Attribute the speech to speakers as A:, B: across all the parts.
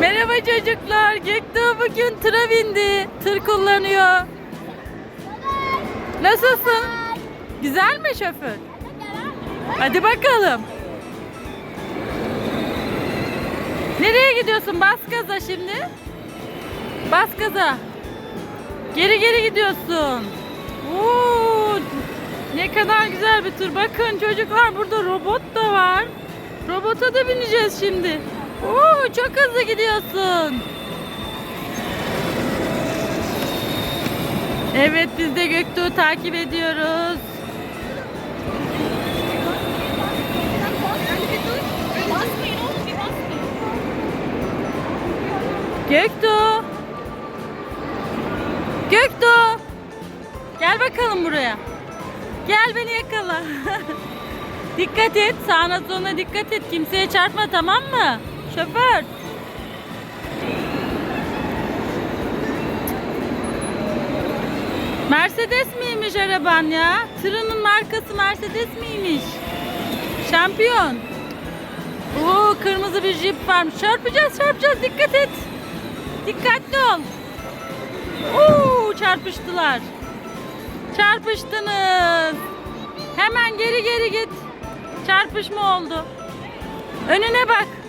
A: Merhaba çocuklar. Göktuğ bugün tıra bindi. Tır kullanıyor. Nasılsın? Güzel mi şoför? Hadi bakalım. Nereye gidiyorsun? Bas gaza şimdi. Bas gaza. Geri geri gidiyorsun. Oo, ne kadar güzel bir tur. Bakın çocuklar burada robot da var. Robota da bineceğiz şimdi. Oo, çok hızlı gidiyorsun. Evet biz de Göktuğ'u takip ediyoruz. Göktuğ. Göktuğ. Gel bakalım buraya. Gel beni yakala. dikkat et. Sağına soluna dikkat et. Kimseye çarpma tamam mı? Şoför. Mercedes miymiş araban ya? Tırının markası Mercedes miymiş? Şampiyon. Oo kırmızı bir jip varmış. Çarpacağız çarpacağız dikkat et. Dikkatli ol. Oo çarpıştılar. Çarpıştınız. Hemen geri geri git. Çarpışma oldu. Önüne bak.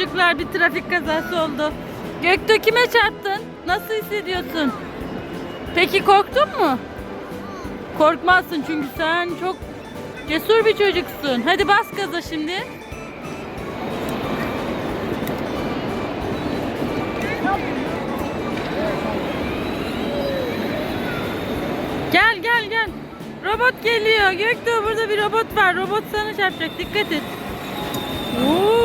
A: Çocuklar bir trafik kazası oldu. Göktuğ kime çarptın? Nasıl hissediyorsun? Peki korktun mu? Korkmazsın çünkü sen çok cesur bir çocuksun. Hadi bas gaza şimdi. Gel gel gel. Robot geliyor. Göktuğ burada bir robot var. Robot sana çarpacak. Dikkat et. Oo.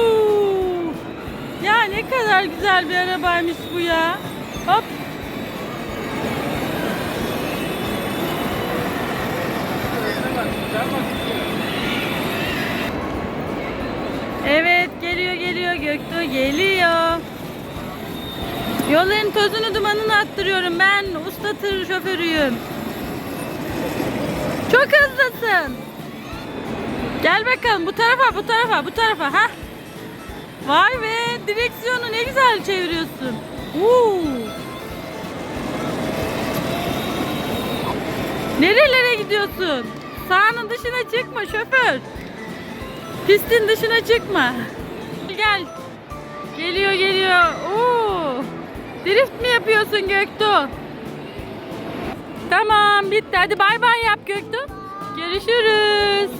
A: Ya ne kadar güzel bir arabaymış bu ya. Hop. Evet geliyor geliyor Göktuğ geliyor. Yolların tozunu dumanını attırıyorum. Ben usta tır şoförüyüm. Çok hızlısın. Gel bakalım bu tarafa bu tarafa bu tarafa ha. Vay be direksiyonu ne güzel çeviriyorsun. Uuu. Nerelere gidiyorsun? Sağının dışına çıkma şoför. Pistin dışına çıkma. Gel. Geliyor geliyor. Oo. Drift mi yapıyorsun Göktuğ? Tamam bitti. Hadi bay bay yap Göktuğ. Görüşürüz.